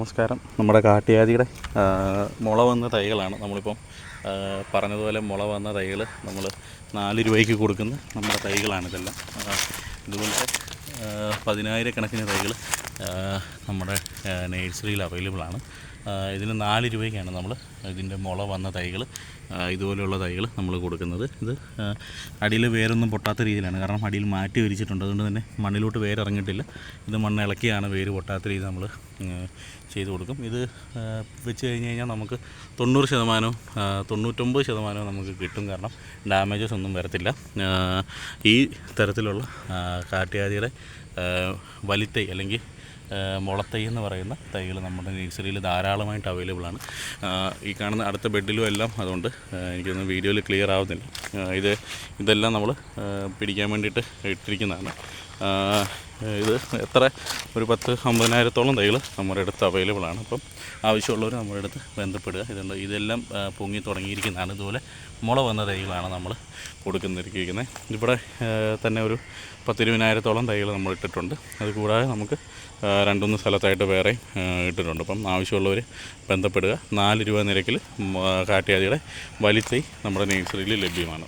നമസ്കാരം. നമ്മുടെ കാട്ടിയാതിയുടെ മുള വന്ന തൈകളാണ് നമ്മളിപ്പം പറഞ്ഞതുപോലെ മുള വന്ന തൈകൾ നമ്മൾ നാല് രൂപയ്ക്ക് കൊടുക്കുന്ന നമ്മുടെ തൈകളാണ് ഇതെല്ലാം. ഇതുപോലെ പതിനായിരക്കണക്കിന് തൈകൾ നമ്മുടെ നേഴ്സറിയിൽ അവൈലബിൾ ആണ്. ഇതിന് നാല് രൂപയ്ക്കാണ് നമ്മൾ ഇതിന്റെ മുള വന്ന തൈകൾ ഇതുപോലെയുള്ള തൈകൾ നമ്മൾ കൊടുക്കുന്നത്. ഇത് അടിയിൽ വേരൊന്നും പൊട്ടാത്ത രീതിയിലാണ്. കാരണം അടിയിൽ മാറ്റി വിരിച്ചിട്ടുണ്ട്. അതുകൊണ്ട് തന്നെ മണ്ണിലോട്ട് വേരിറങ്ങിയിട്ടില്ല. ഇത് മണ്ണ് ഇളക്കിയാണ് വേര് പൊട്ടാത്ത രീതി നമ്മൾ ചെയ്തു കൊടുക്കും. ഇത് വെച്ച് കഴിഞ്ഞ് കഴിഞ്ഞാൽ നമുക്ക് തൊണ്ണൂറ് ശതമാനവും തൊണ്ണൂറ്റൊമ്പത് ശതമാനവും നമുക്ക് കിട്ടും. കാരണം ഡാമേജസ് ഒന്നും വരത്തില്ല. ഈ തരത്തിലുള്ള ആ, കാട്ടിയാതിയുടെ വലിത്തൈ അല്ലെങ്കിൽ മുളത്തൈ എന്ന് പറയുന്ന തൈകൾ നമ്മുടെ നഴ്സറിയിൽ ധാരാളമായിട്ട് അവൈലബിൾ ആണ്. ഈ കാണുന്ന അടുത്ത ബെഡിലും എല്ലാം അതുകൊണ്ട് എനിക്കൊന്ന് വീഡിയോയിൽ ക്ലിയർ ആവുന്നില്ല. ഇത് ഇതെല്ലാം നമ്മൾ പിടിക്കാൻ വേണ്ടിയിട്ട് ഇട്ടിരിക്കുന്നതാണ്. ഇത് എത്ര ഒരു പത്ത് അമ്പതിനായിരത്തോളം തൈകൾ നമ്മുടെ അടുത്ത് അവൈലബിൾ ആണ്. അപ്പം ആവശ്യമുള്ളവർ നമ്മുടെ അടുത്ത് ബന്ധപ്പെടുക. ഇതുണ്ട് ഇതെല്ലാം പൊങ്ങി തുടങ്ങിയിരിക്കുന്നതാണ്. ഇതുപോലെ മുള വന്ന തൈകളാണ് നമ്മൾ കൊടുക്കുന്നിരിക്കുന്നത് ഇവിടെ തന്നെ ഒരു പത്തിരുപതിനായിരത്തോളം തൈകൾ നമ്മൾ ഇട്ടിട്ടുണ്ട്. അത് കൂടാതെ നമുക്ക് രണ്ടുമൂന്ന് സ്ഥലത്തായിട്ട് വേറെ ഇട്ടിട്ടുണ്ട്. അപ്പം ആവശ്യമുള്ളവർ ബന്ധപ്പെടുക. നാല് രൂപ നിരക്കിൽ കാട്ടിയാതിയുടെ വലിത്തൈ നമ്മുടെ നേഴ്സറിയിൽ ലഭ്യമാണ്.